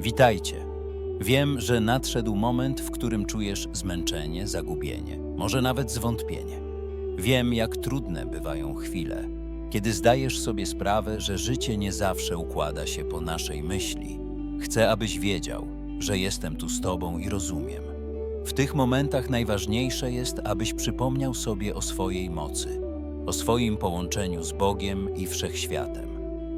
Witajcie. Wiem, że nadszedł moment, w którym czujesz zmęczenie, zagubienie, może nawet zwątpienie. Wiem, jak trudne bywają chwile, kiedy zdajesz sobie sprawę, że życie nie zawsze układa się po naszej myśli. Chcę, abyś wiedział, że jestem tu z Tobą i rozumiem. W tych momentach najważniejsze jest, abyś przypomniał sobie o swojej mocy, o swoim połączeniu z Bogiem i wszechświatem.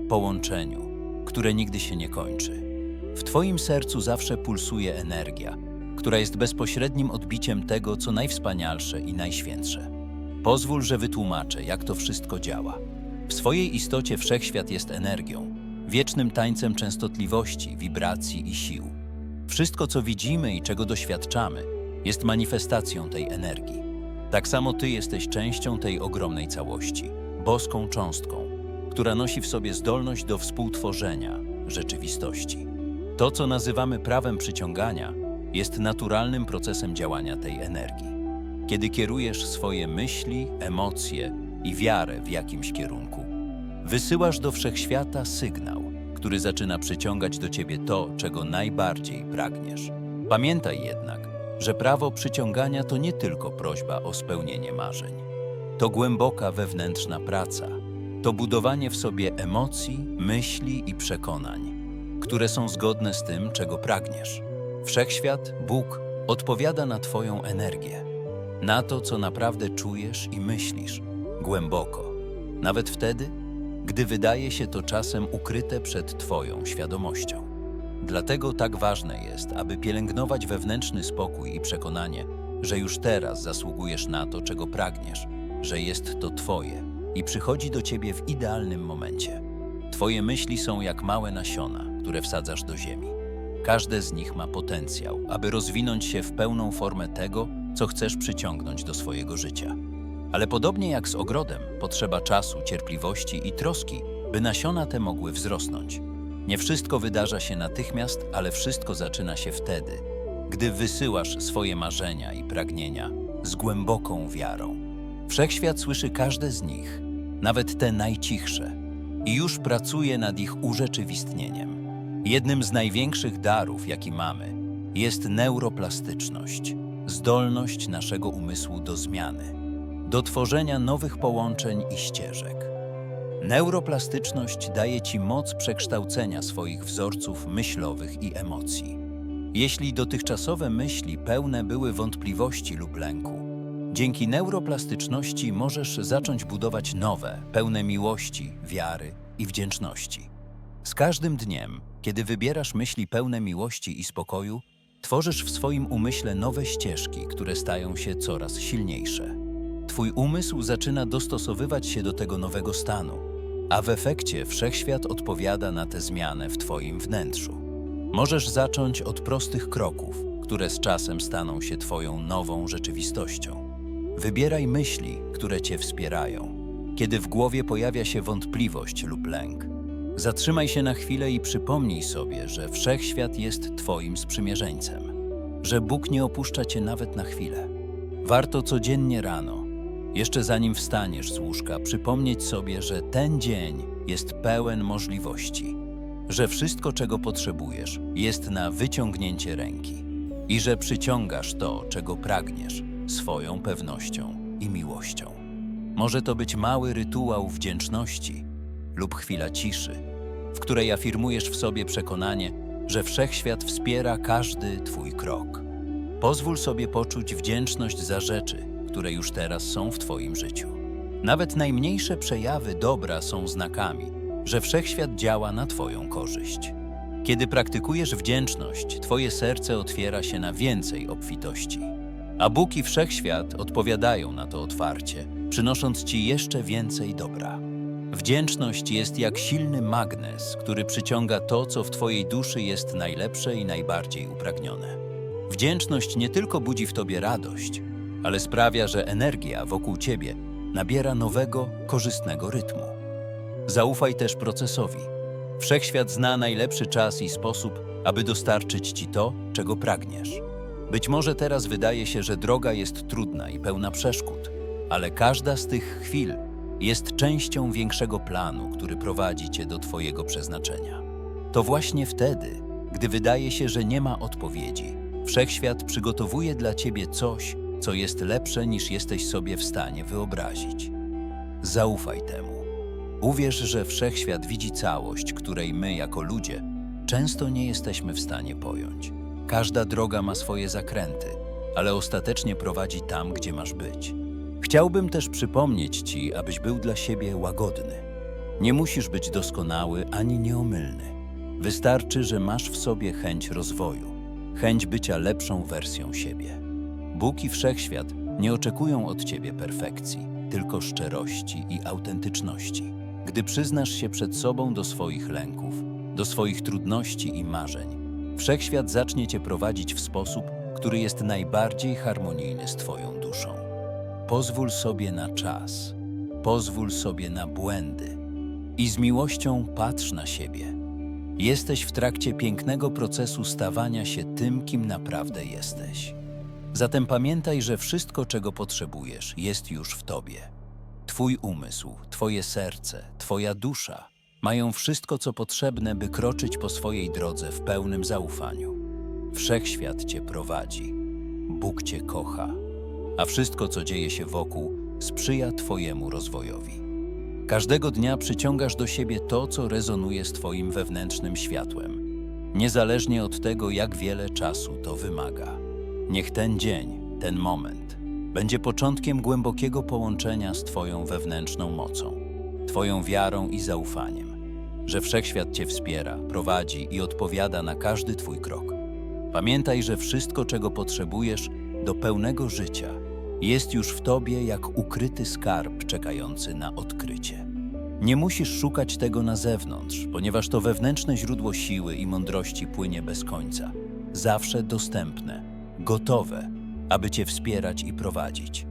Połączeniu, które nigdy się nie kończy. W Twoim sercu zawsze pulsuje energia, która jest bezpośrednim odbiciem tego, co najwspanialsze i najświętsze. Pozwól, że wytłumaczę, jak to wszystko działa. W swojej istocie wszechświat jest energią, wiecznym tańcem częstotliwości, wibracji i sił. Wszystko, co widzimy i czego doświadczamy, jest manifestacją tej energii. Tak samo Ty jesteś częścią tej ogromnej całości, boską cząstką, która nosi w sobie zdolność do współtworzenia rzeczywistości. To, co nazywamy prawem przyciągania, jest naturalnym procesem działania tej energii. Kiedy kierujesz swoje myśli, emocje i wiarę w jakimś kierunku, wysyłasz do wszechświata sygnał, który zaczyna przyciągać do ciebie to, czego najbardziej pragniesz. Pamiętaj jednak, że prawo przyciągania to nie tylko prośba o spełnienie marzeń. To głęboka wewnętrzna praca. To budowanie w sobie emocji, myśli i przekonań, które są zgodne z tym, czego pragniesz. Wszechświat, Bóg, odpowiada na Twoją energię, na to, co naprawdę czujesz i myślisz, głęboko, nawet wtedy, gdy wydaje się to czasem ukryte przed Twoją świadomością. Dlatego tak ważne jest, aby pielęgnować wewnętrzny spokój i przekonanie, że już teraz zasługujesz na to, czego pragniesz, że jest to Twoje i przychodzi do Ciebie w idealnym momencie. Twoje myśli są jak małe nasiona, które wsadzasz do ziemi. Każde z nich ma potencjał, aby rozwinąć się w pełną formę tego, co chcesz przyciągnąć do swojego życia. Ale podobnie jak z ogrodem, potrzeba czasu, cierpliwości i troski, by nasiona te mogły wzrosnąć. Nie wszystko wydarza się natychmiast, ale wszystko zaczyna się wtedy, gdy wysyłasz swoje marzenia i pragnienia z głęboką wiarą. Wszechświat słyszy każde z nich, nawet te najcichsze, i już pracuje nad ich urzeczywistnieniem. Jednym z największych darów, jaki mamy, jest neuroplastyczność, zdolność naszego umysłu do zmiany, do tworzenia nowych połączeń i ścieżek. Neuroplastyczność daje Ci moc przekształcenia swoich wzorców myślowych i emocji. Jeśli dotychczasowe myśli pełne były wątpliwości lub lęku, dzięki neuroplastyczności możesz zacząć budować nowe, pełne miłości, wiary i wdzięczności. Z każdym dniem, kiedy wybierasz myśli pełne miłości i spokoju, tworzysz w swoim umyśle nowe ścieżki, które stają się coraz silniejsze. Twój umysł zaczyna dostosowywać się do tego nowego stanu, a w efekcie wszechświat odpowiada na tę zmianę w Twoim wnętrzu. Możesz zacząć od prostych kroków, które z czasem staną się Twoją nową rzeczywistością. Wybieraj myśli, które Cię wspierają. Kiedy w głowie pojawia się wątpliwość lub lęk, zatrzymaj się na chwilę i przypomnij sobie, że wszechświat jest Twoim sprzymierzeńcem, że Bóg nie opuszcza Cię nawet na chwilę. Warto codziennie rano, jeszcze zanim wstaniesz z łóżka, przypomnieć sobie, że ten dzień jest pełen możliwości, że wszystko, czego potrzebujesz, jest na wyciągnięcie ręki i że przyciągasz to, czego pragniesz, swoją pewnością i miłością. Może to być mały rytuał wdzięczności lub chwila ciszy, w której afirmujesz w sobie przekonanie, że wszechświat wspiera każdy Twój krok. Pozwól sobie poczuć wdzięczność za rzeczy, które już teraz są w Twoim życiu. Nawet najmniejsze przejawy dobra są znakami, że wszechświat działa na Twoją korzyść. Kiedy praktykujesz wdzięczność, Twoje serce otwiera się na więcej obfitości, a Bóg i wszechświat odpowiadają na to otwarcie, przynosząc Ci jeszcze więcej dobra. Wdzięczność jest jak silny magnes, który przyciąga to, co w Twojej duszy jest najlepsze i najbardziej upragnione. Wdzięczność nie tylko budzi w Tobie radość, ale sprawia, że energia wokół Ciebie nabiera nowego, korzystnego rytmu. Zaufaj też procesowi. Wszechświat zna najlepszy czas i sposób, aby dostarczyć Ci to, czego pragniesz. Być może teraz wydaje się, że droga jest trudna i pełna przeszkód, ale każda z tych chwil jest częścią większego planu, który prowadzi Cię do Twojego przeznaczenia. To właśnie wtedy, Gdy wydaje się, że nie ma odpowiedzi, wszechświat przygotowuje dla ciebie coś, co jest lepsze niż jesteś sobie w stanie wyobrazić. Zaufaj temu. Uwierz, że wszechświat widzi całość, której my, jako ludzie, często nie jesteśmy w stanie pojąć. Każda droga ma swoje zakręty, ale ostatecznie prowadzi tam, gdzie masz być. Chciałbym też przypomnieć Ci, abyś był dla siebie łagodny. Nie musisz być doskonały ani nieomylny. Wystarczy, że masz w sobie chęć rozwoju, chęć bycia lepszą wersją siebie. Bóg i wszechświat nie oczekują od ciebie perfekcji, tylko szczerości i autentyczności. Gdy przyznasz się przed sobą do swoich lęków, do swoich trudności i marzeń, wszechświat zacznie cię prowadzić w sposób, który jest najbardziej harmonijny z Twoją duszą. Pozwól sobie na czas, pozwól sobie na błędy i z miłością patrz na siebie. Jesteś w trakcie pięknego procesu stawania się tym, kim naprawdę jesteś. Zatem pamiętaj, że wszystko, czego potrzebujesz, jest już w Tobie. Twój umysł, Twoje serce, Twoja dusza mają wszystko, co potrzebne, by kroczyć po swojej drodze w pełnym zaufaniu. Wszechświat Cię prowadzi, Bóg Cię kocha, a wszystko, co dzieje się wokół, sprzyja Twojemu rozwojowi. Każdego dnia przyciągasz do siebie to, co rezonuje z Twoim wewnętrznym światłem, niezależnie od tego, jak wiele czasu to wymaga. Niech ten dzień, ten moment, będzie początkiem głębokiego połączenia z Twoją wewnętrzną mocą, Twoją wiarą i zaufaniem, że wszechświat Cię wspiera, prowadzi i odpowiada na każdy Twój krok. Pamiętaj, że wszystko, czego potrzebujesz do pełnego życia, jest już w Tobie jak ukryty skarb czekający na odkrycie. Nie musisz szukać tego na zewnątrz, ponieważ to wewnętrzne źródło siły i mądrości płynie bez końca, zawsze dostępne, gotowe, aby Cię wspierać i prowadzić.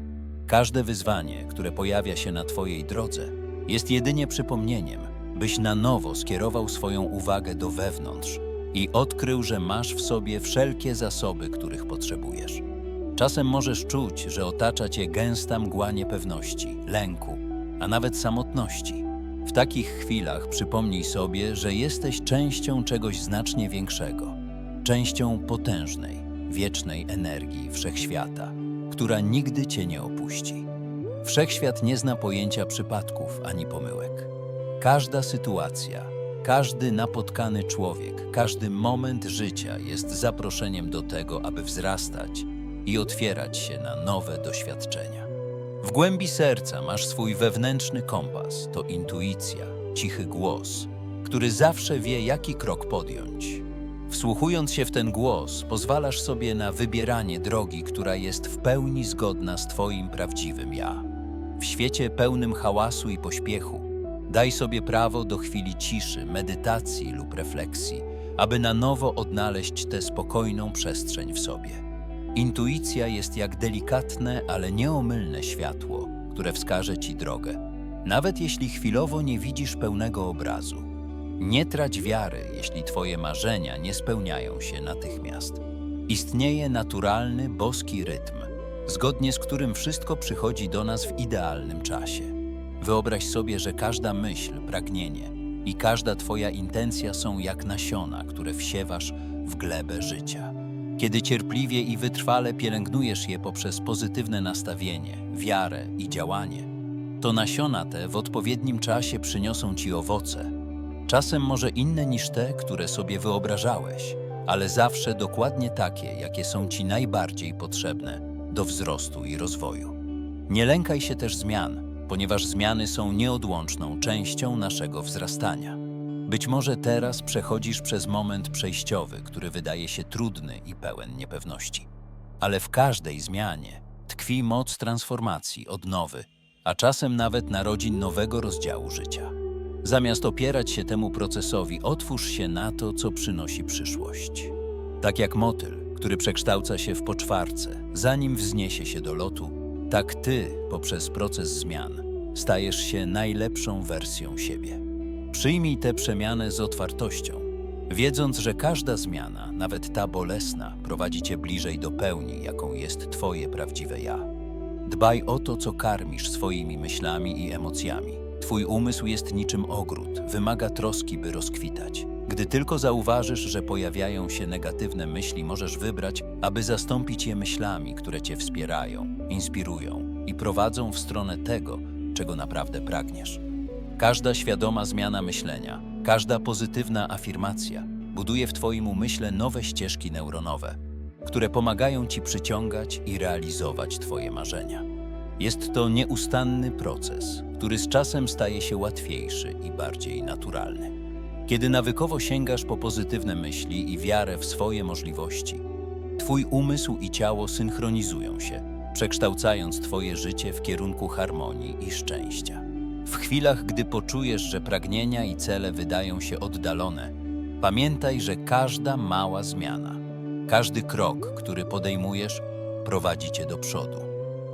Każde wyzwanie, które pojawia się na Twojej drodze, jest jedynie przypomnieniem, byś na nowo skierował swoją uwagę do wewnątrz i odkrył, że masz w sobie wszelkie zasoby, których potrzebujesz. Czasem możesz czuć, że otacza cię gęsta mgła niepewności, lęku, a nawet samotności. W takich chwilach przypomnij sobie, że jesteś częścią czegoś znacznie większego, częścią potężnej, wiecznej energii wszechświata, która nigdy cię nie opuści. Wszechświat nie zna pojęcia przypadków ani pomyłek. Każda sytuacja, każdy napotkany człowiek, każdy moment życia jest zaproszeniem do tego, aby wzrastać i otwierać się na nowe doświadczenia. W głębi serca masz swój wewnętrzny kompas to intuicja, cichy głos, który zawsze wie, jaki krok podjąć. Wsłuchując się w ten głos, pozwalasz sobie na wybieranie drogi, która jest w pełni zgodna z Twoim prawdziwym ja. W świecie pełnym hałasu i pośpiechu, daj sobie prawo do chwili ciszy, medytacji lub refleksji, aby na nowo odnaleźć tę spokojną przestrzeń w sobie. Intuicja jest jak delikatne, ale nieomylne światło, które wskaże ci drogę, nawet jeśli chwilowo nie widzisz pełnego obrazu. Nie trać wiary, jeśli twoje marzenia nie spełniają się natychmiast. Istnieje naturalny, boski rytm, zgodnie z którym wszystko przychodzi do nas w idealnym czasie. Wyobraź sobie, że każda myśl, pragnienie i każda twoja intencja są jak nasiona, które wsiewasz w glebę życia. Kiedy cierpliwie i wytrwale pielęgnujesz je poprzez pozytywne nastawienie, wiarę i działanie, to nasiona te w odpowiednim czasie przyniosą ci owoce. Czasem może inne niż te, które sobie wyobrażałeś, ale zawsze dokładnie takie, jakie są ci najbardziej potrzebne do wzrostu i rozwoju. Nie lękaj się też zmian, ponieważ zmiany są nieodłączną częścią naszego wzrastania. Być może teraz przechodzisz przez moment przejściowy, który wydaje się trudny i pełen niepewności. Ale w każdej zmianie tkwi moc transformacji, odnowy, a czasem nawet narodzin nowego rozdziału życia. Zamiast opierać się temu procesowi, otwórz się na to, co przynosi przyszłość. Tak jak motyl, który przekształca się w poczwarce, zanim wzniesie się do lotu, tak ty, poprzez proces zmian, stajesz się najlepszą wersją siebie. Przyjmij tę przemianę z otwartością, wiedząc, że każda zmiana, nawet ta bolesna, prowadzi cię bliżej do pełni, jaką jest Twoje prawdziwe ja. Dbaj o to, co karmisz swoimi myślami i emocjami. Twój umysł jest niczym ogród, wymaga troski, by rozkwitać. Gdy tylko zauważysz, że pojawiają się negatywne myśli, możesz wybrać, aby zastąpić je myślami, które cię wspierają, inspirują i prowadzą w stronę tego, czego naprawdę pragniesz. Każda świadoma zmiana myślenia, każda pozytywna afirmacja buduje w Twoim umyśle nowe ścieżki neuronowe, które pomagają Ci przyciągać i realizować Twoje marzenia. Jest to nieustanny proces, który z czasem staje się łatwiejszy i bardziej naturalny. Kiedy nawykowo sięgasz po pozytywne myśli i wiarę w swoje możliwości, Twój umysł i ciało synchronizują się, przekształcając Twoje życie w kierunku harmonii i szczęścia. W chwilach, gdy poczujesz, że pragnienia i cele wydają się oddalone, pamiętaj, że każda mała zmiana, każdy krok, który podejmujesz, prowadzi cię do przodu.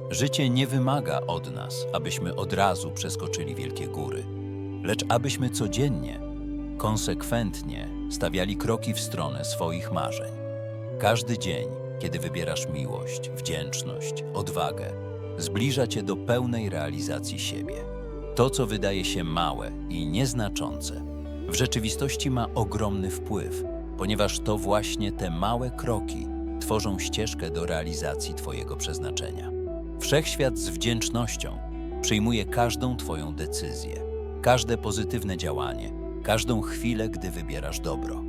Życie nie wymaga od nas, abyśmy od razu przeskoczyli wielkie góry, lecz abyśmy codziennie, konsekwentnie stawiali kroki w stronę swoich marzeń. Każdy dzień, kiedy wybierasz miłość, wdzięczność, odwagę, zbliża cię do pełnej realizacji siebie. To, co wydaje się małe i nieznaczące, w rzeczywistości ma ogromny wpływ, ponieważ to właśnie te małe kroki tworzą ścieżkę do realizacji Twojego przeznaczenia. Wszechświat z wdzięcznością przyjmuje każdą Twoją decyzję, każde pozytywne działanie, każdą chwilę, gdy wybierasz dobro.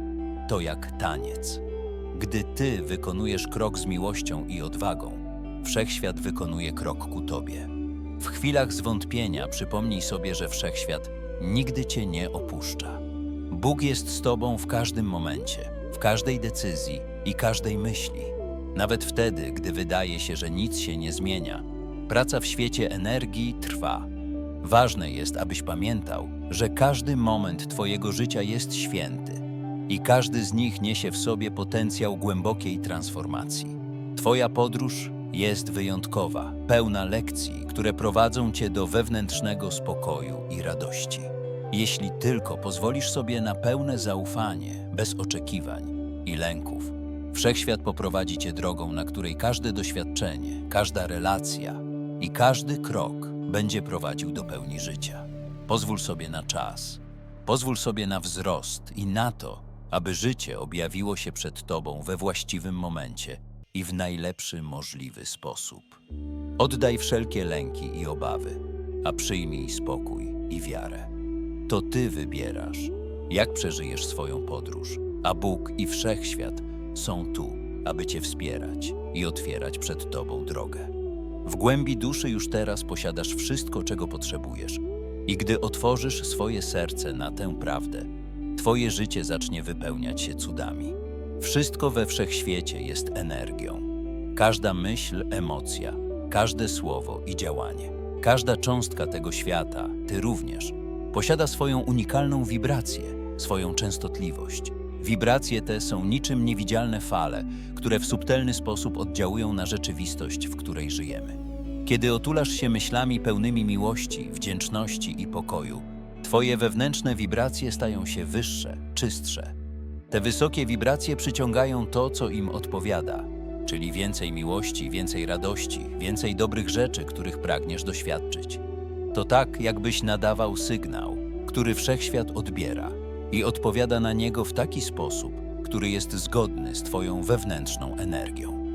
To jak taniec. Gdy Ty wykonujesz krok z miłością i odwagą, wszechświat wykonuje krok ku Tobie. W chwilach zwątpienia przypomnij sobie, że wszechświat nigdy Cię nie opuszcza. Bóg jest z Tobą w każdym momencie, w każdej decyzji i każdej myśli. Nawet wtedy, gdy wydaje się, że nic się nie zmienia, praca w świecie energii trwa. Ważne jest, abyś pamiętał, że każdy moment Twojego życia jest święty i każdy z nich niesie w sobie potencjał głębokiej transformacji. Twoja podróż jest wyjątkowa, pełna lekcji, które prowadzą Cię do wewnętrznego spokoju i radości. Jeśli tylko pozwolisz sobie na pełne zaufanie, bez oczekiwań i lęków, wszechświat poprowadzi Cię drogą, na której każde doświadczenie, każda relacja i każdy krok będzie prowadził do pełni życia. Pozwól sobie na czas, pozwól sobie na wzrost i na to, aby życie objawiło się przed Tobą we właściwym momencie i w najlepszy możliwy sposób. Oddaj wszelkie lęki i obawy, a przyjmij spokój i wiarę. To Ty wybierasz, jak przeżyjesz swoją podróż, a Bóg i Wszechświat są tu, aby Cię wspierać i otwierać przed Tobą drogę. W głębi duszy już teraz posiadasz wszystko, czego potrzebujesz, i gdy otworzysz swoje serce na tę prawdę, Twoje życie zacznie wypełniać się cudami. Wszystko we wszechświecie jest energią. Każda myśl, emocja, każde słowo i działanie, każda cząstka tego świata, Ty również, posiada swoją unikalną wibrację, swoją częstotliwość. Wibracje te są niczym niewidzialne fale, które w subtelny sposób oddziałują na rzeczywistość, w której żyjemy. Kiedy otulasz się myślami pełnymi miłości, wdzięczności i pokoju, Twoje wewnętrzne wibracje stają się wyższe, czystsze. Te wysokie wibracje przyciągają to, co im odpowiada, czyli więcej miłości, więcej radości, więcej dobrych rzeczy, których pragniesz doświadczyć. To tak, jakbyś nadawał sygnał, który wszechświat odbiera i odpowiada na niego w taki sposób, który jest zgodny z Twoją wewnętrzną energią.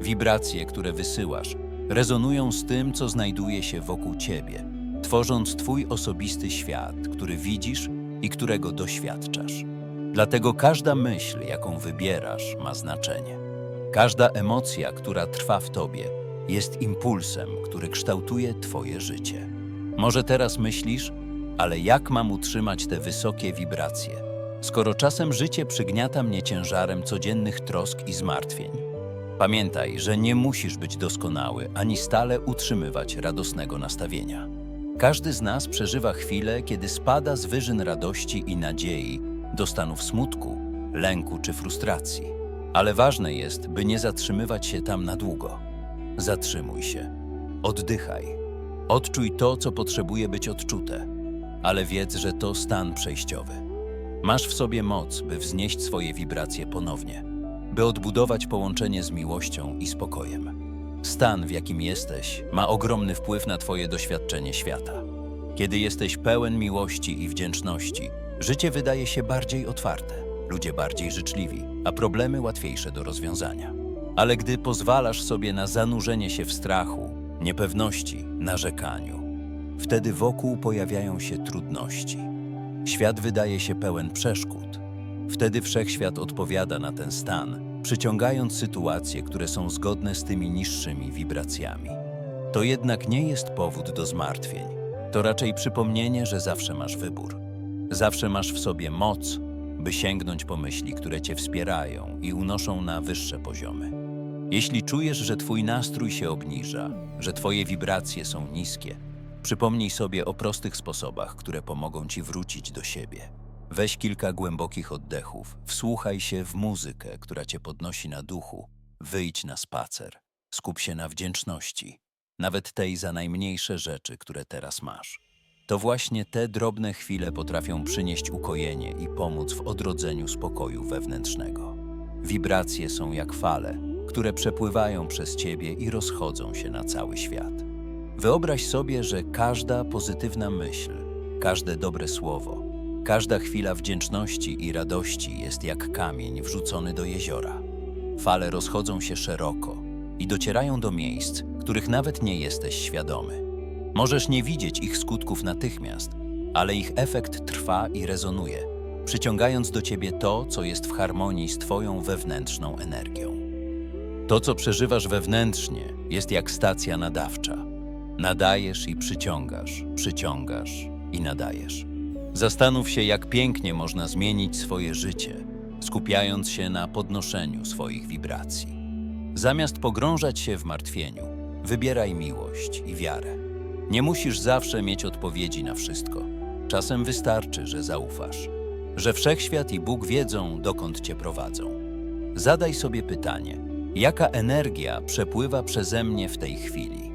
Wibracje, które wysyłasz, rezonują z tym, co znajduje się wokół Ciebie, tworząc Twój osobisty świat, który widzisz i którego doświadczasz. Dlatego każda myśl, jaką wybierasz, ma znaczenie. Każda emocja, która trwa w Tobie, jest impulsem, który kształtuje Twoje życie. Może teraz myślisz, ale jak mam utrzymać te wysokie wibracje, skoro czasem życie przygniata mnie ciężarem codziennych trosk i zmartwień? Pamiętaj, że nie musisz być doskonały ani stale utrzymywać radosnego nastawienia. Każdy z nas przeżywa chwilę, kiedy spada z wyżyn radości i nadziei do stanów smutku, lęku czy frustracji. Ale ważne jest, by nie zatrzymywać się tam na długo. Zatrzymuj się, oddychaj, odczuj to, co potrzebuje być odczute, ale wiedz, że to stan przejściowy. Masz w sobie moc, by wznieść swoje wibracje ponownie, by odbudować połączenie z miłością i spokojem. Stan, w jakim jesteś, ma ogromny wpływ na Twoje doświadczenie świata. Kiedy jesteś pełen miłości i wdzięczności, Życie wydaje się bardziej otwarte, ludzie bardziej życzliwi, a problemy łatwiejsze do rozwiązania. Ale gdy pozwalasz sobie na zanurzenie się w strachu, niepewności, narzekaniu, wtedy wokół pojawiają się trudności. Świat wydaje się pełen przeszkód. Wtedy wszechświat odpowiada na ten stan, przyciągając sytuacje, które są zgodne z tymi niższymi wibracjami. To jednak nie jest powód do zmartwień. To raczej przypomnienie, że zawsze masz wybór. Zawsze masz w sobie moc, by sięgnąć po myśli, które cię wspierają i unoszą na wyższe poziomy. Jeśli czujesz, że twój nastrój się obniża, że twoje wibracje są niskie, przypomnij sobie o prostych sposobach, które pomogą ci wrócić do siebie. Weź kilka głębokich oddechów, wsłuchaj się w muzykę, która cię podnosi na duchu, wyjdź na spacer, skup się na wdzięczności, nawet tej za najmniejsze rzeczy, które teraz masz. To właśnie te drobne chwile potrafią przynieść ukojenie i pomóc w odrodzeniu spokoju wewnętrznego. Wibracje są jak fale, które przepływają przez ciebie i rozchodzą się na cały świat. Wyobraź sobie, że każda pozytywna myśl, każde dobre słowo, każda chwila wdzięczności i radości jest jak kamień wrzucony do jeziora. Fale rozchodzą się szeroko i docierają do miejsc, których nawet nie jesteś świadomy. Możesz nie widzieć ich skutków natychmiast, ale ich efekt trwa i rezonuje, przyciągając do ciebie to, co jest w harmonii z Twoją wewnętrzną energią. To, co przeżywasz wewnętrznie, jest jak stacja nadawcza. Nadajesz i przyciągasz, przyciągasz i nadajesz. Zastanów się, jak pięknie można zmienić swoje życie, skupiając się na podnoszeniu swoich wibracji. Zamiast pogrążać się w martwieniu, wybieraj miłość i wiarę. Nie musisz zawsze mieć odpowiedzi na wszystko. Czasem wystarczy, że zaufasz, że wszechświat i Bóg wiedzą, dokąd cię prowadzą. Zadaj sobie pytanie: jaka energia przepływa przeze mnie w tej chwili?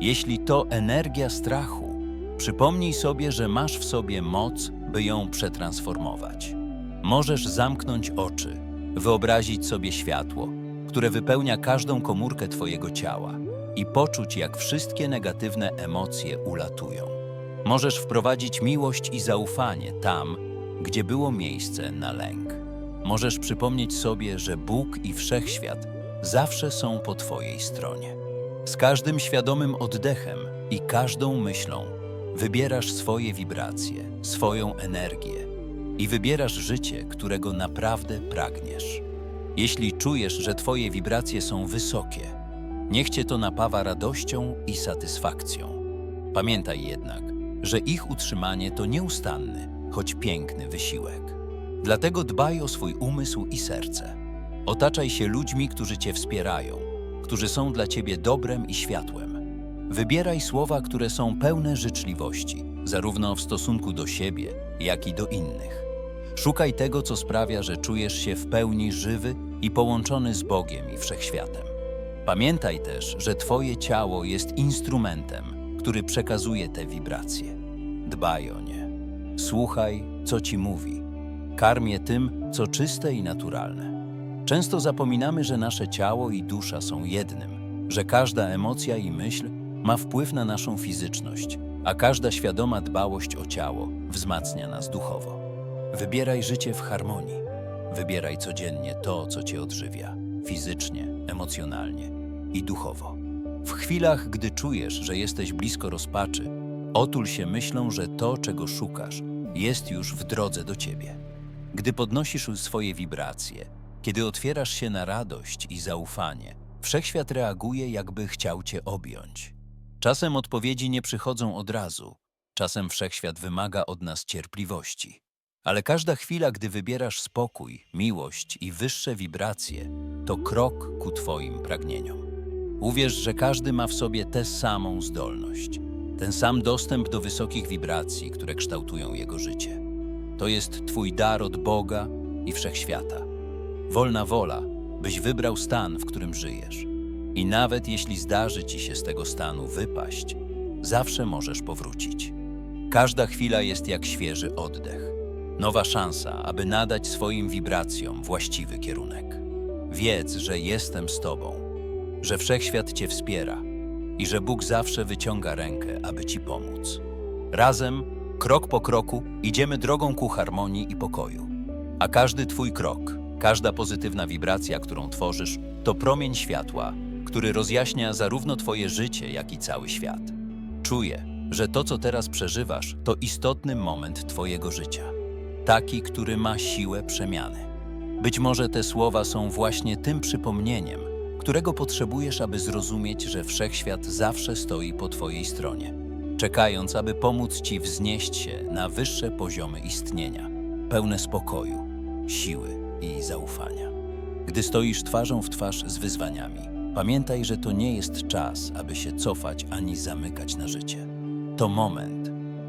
Jeśli to energia strachu, przypomnij sobie, że masz w sobie moc, by ją przetransformować. Możesz zamknąć oczy, wyobrazić sobie światło, które wypełnia każdą komórkę Twojego ciała i poczuć, jak wszystkie negatywne emocje ulatują. Możesz wprowadzić miłość i zaufanie tam, gdzie było miejsce na lęk. Możesz przypomnieć sobie, że Bóg i wszechświat zawsze są po Twojej stronie. Z każdym świadomym oddechem i każdą myślą wybierasz swoje wibracje, swoją energię i wybierasz życie, którego naprawdę pragniesz. Jeśli czujesz, że Twoje wibracje są wysokie, niech Cię to napawa radością i satysfakcją. Pamiętaj jednak, że ich utrzymanie to nieustanny, choć piękny wysiłek. Dlatego dbaj o swój umysł i serce. Otaczaj się ludźmi, którzy Cię wspierają, którzy są dla Ciebie dobrem i światłem. Wybieraj słowa, które są pełne życzliwości, zarówno w stosunku do siebie, jak i do innych. Szukaj tego, co sprawia, że czujesz się w pełni żywy i połączony z Bogiem i wszechświatem. Pamiętaj też, że Twoje ciało jest instrumentem, który przekazuje te wibracje. Dbaj o nie. Słuchaj, co Ci mówi. Karm je tym, co czyste i naturalne. Często zapominamy, że nasze ciało i dusza są jednym, że każda emocja i myśl ma wpływ na naszą fizyczność, a każda świadoma dbałość o ciało wzmacnia nas duchowo. Wybieraj życie w harmonii. Wybieraj codziennie to, co cię odżywia fizycznie, emocjonalnie i duchowo. W chwilach, gdy czujesz, że jesteś blisko rozpaczy, otul się myślą, że to, czego szukasz, jest już w drodze do ciebie. Gdy podnosisz swoje wibracje, kiedy otwierasz się na radość i zaufanie, wszechświat reaguje, jakby chciał cię objąć. Czasem odpowiedzi nie przychodzą od razu, czasem wszechświat wymaga od nas cierpliwości. Ale każda chwila, gdy wybierasz spokój, miłość i wyższe wibracje, to krok ku Twoim pragnieniom. Uwierz, że każdy ma w sobie tę samą zdolność, ten sam dostęp do wysokich wibracji, które kształtują jego życie. To jest Twój dar od Boga i wszechświata. Wolna wola, byś wybrał stan, w którym żyjesz. I nawet jeśli zdarzy ci się z tego stanu wypaść, zawsze możesz powrócić. Każda chwila jest jak świeży oddech. Nowa szansa, aby nadać swoim wibracjom właściwy kierunek. Wiedz, że jestem z Tobą, że wszechświat Cię wspiera i że Bóg zawsze wyciąga rękę, aby Ci pomóc. Razem Krok po kroku idziemy drogą ku harmonii i pokoju. A każdy Twój krok, każda pozytywna wibracja, którą tworzysz, to promień światła, który rozjaśnia zarówno Twoje życie, jak i cały świat. Czuję, że to, co teraz przeżywasz, to istotny moment Twojego życia. Taki, który ma siłę przemiany. Być może te słowa są właśnie tym przypomnieniem, którego potrzebujesz, aby zrozumieć, że wszechświat zawsze stoi po Twojej stronie, czekając, aby pomóc Ci wznieść się na wyższe poziomy istnienia, pełne spokoju, siły i zaufania. Gdy stoisz twarzą w twarz z wyzwaniami, pamiętaj, że to nie jest czas, aby się cofać ani zamykać na życie. To moment,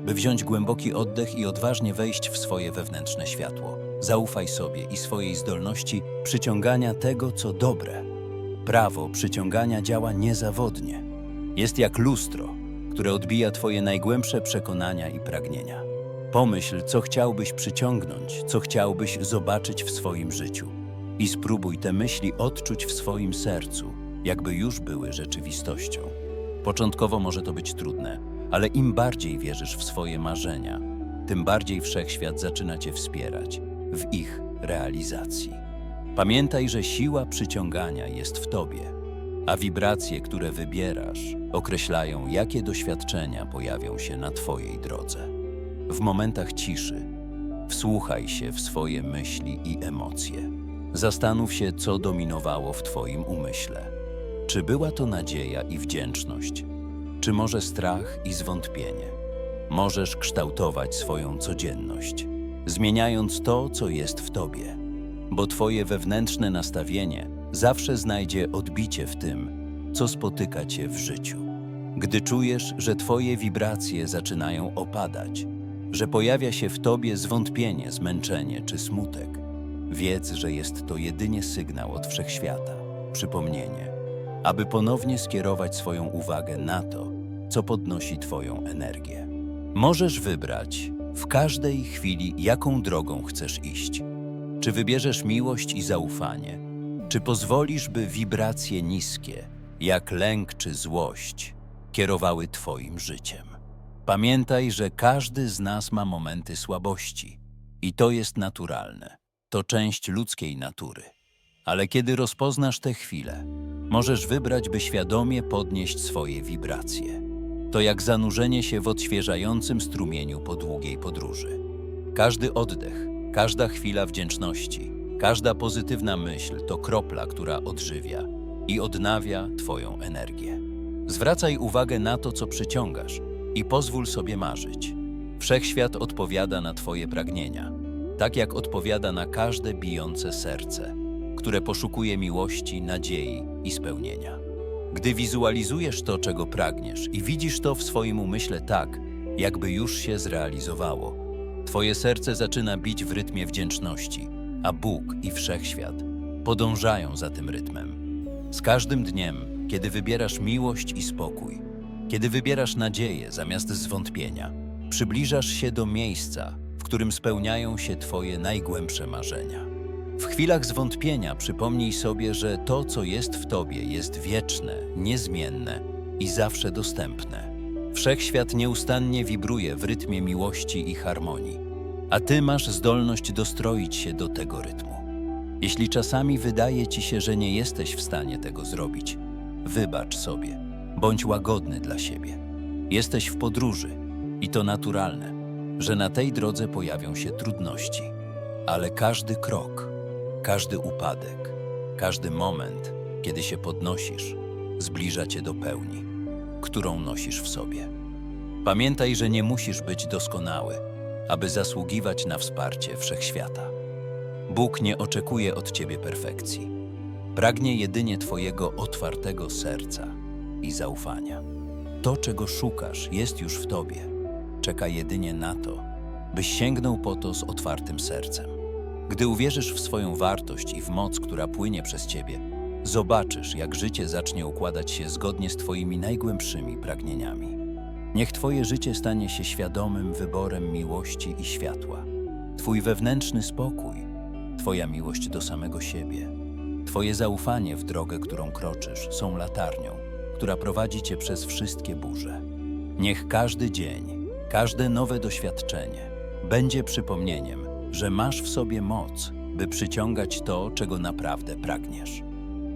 by wziąć głęboki oddech i odważnie wejść w swoje wewnętrzne światło. Zaufaj sobie i swojej zdolności przyciągania tego, co dobre. Prawo przyciągania działa niezawodnie. Jest jak lustro, które odbija Twoje najgłębsze przekonania i pragnienia. Pomyśl, co chciałbyś przyciągnąć, co chciałbyś zobaczyć w swoim życiu. I spróbuj te myśli odczuć w swoim sercu, jakby już były rzeczywistością. Początkowo może to być trudne, ale im bardziej wierzysz w swoje marzenia, tym bardziej wszechświat zaczyna Cię wspierać w ich realizacji. Pamiętaj, że siła przyciągania jest w Tobie, a wibracje, które wybierasz, określają, jakie doświadczenia pojawią się na Twojej drodze. W momentach ciszy wsłuchaj się w swoje myśli i emocje. Zastanów się, co dominowało w Twoim umyśle. Czy była to nadzieja i wdzięczność, czy może strach i zwątpienie? Możesz kształtować swoją codzienność, zmieniając to, co jest w tobie, bo twoje wewnętrzne nastawienie zawsze znajdzie odbicie w tym, co spotyka cię w życiu. Gdy czujesz, że twoje wibracje zaczynają opadać, że pojawia się w tobie zwątpienie, zmęczenie czy smutek, wiedz, że jest to jedynie sygnał od wszechświata, przypomnienie, aby ponownie skierować swoją uwagę na to, co podnosi Twoją energię. Możesz wybrać w każdej chwili, jaką drogą chcesz iść. Czy wybierzesz miłość i zaufanie, czy pozwolisz, by wibracje niskie, jak lęk czy złość, kierowały Twoim życiem. Pamiętaj, że każdy z nas ma momenty słabości i to jest naturalne. To część ludzkiej natury. Ale kiedy rozpoznasz te chwile, możesz wybrać, by świadomie podnieść swoje wibracje. To jak zanurzenie się w odświeżającym strumieniu po długiej podróży. Każdy oddech, każda chwila wdzięczności, każda pozytywna myśl to kropla, która odżywia i odnawia Twoją energię. Zwracaj uwagę na to, co przyciągasz i pozwól sobie marzyć. Wszechświat odpowiada na Twoje pragnienia, tak jak odpowiada na każde bijące serce które poszukuje miłości, nadziei i spełnienia. Gdy wizualizujesz to, czego pragniesz i widzisz to w swoim umyśle tak, jakby już się zrealizowało, Twoje serce zaczyna bić w rytmie wdzięczności, a Bóg i wszechświat podążają za tym rytmem. Z każdym dniem, kiedy wybierasz miłość i spokój, kiedy wybierasz nadzieję zamiast zwątpienia, przybliżasz się do miejsca, w którym spełniają się Twoje najgłębsze marzenia. W chwilach zwątpienia przypomnij sobie, że to, co jest w tobie, jest wieczne, niezmienne i zawsze dostępne. Wszechświat nieustannie wibruje w rytmie miłości i harmonii, a ty masz zdolność dostroić się do tego rytmu. Jeśli czasami wydaje ci się, że nie jesteś w stanie tego zrobić, wybacz sobie, bądź łagodny dla siebie. Jesteś w podróży i to naturalne, że na tej drodze pojawią się trudności, ale każdy krok, każdy upadek, każdy moment, kiedy się podnosisz, zbliża cię do pełni, którą nosisz w sobie. Pamiętaj, że nie musisz być doskonały, aby zasługiwać na wsparcie wszechświata. Bóg nie oczekuje od ciebie perfekcji. Pragnie jedynie Twojego otwartego serca i zaufania. To, czego szukasz, jest już w Tobie. Czeka jedynie na to, byś sięgnął po to z otwartym sercem. Gdy uwierzysz w swoją wartość i w moc, która płynie przez ciebie, zobaczysz, jak życie zacznie układać się zgodnie z Twoimi najgłębszymi pragnieniami. Niech Twoje życie stanie się świadomym wyborem miłości i światła. Twój wewnętrzny spokój, Twoja miłość do samego siebie, Twoje zaufanie w drogę, którą kroczysz, są latarnią, która prowadzi Cię przez wszystkie burze. Niech każdy dzień, Każde nowe doświadczenie będzie przypomnieniem, że masz w sobie moc, by przyciągać to, czego naprawdę pragniesz.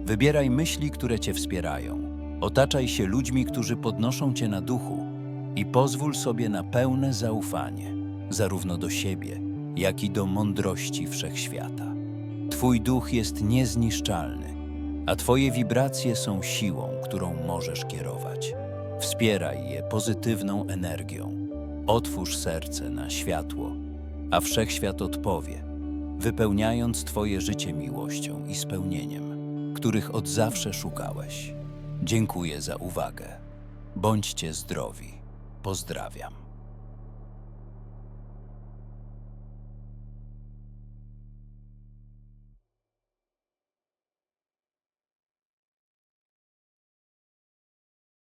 Wybieraj myśli, które cię wspierają. Otaczaj się ludźmi, którzy podnoszą cię na duchu i pozwól sobie na pełne zaufanie, zarówno do siebie, jak i do mądrości wszechświata. Twój duch jest niezniszczalny, a Twoje wibracje są siłą, którą możesz kierować. Wspieraj je pozytywną energią. Otwórz serce na światło, a wszechświat odpowie, wypełniając Twoje życie miłością i spełnieniem, których od zawsze szukałeś. Dziękuję za uwagę. Bądźcie zdrowi. Pozdrawiam.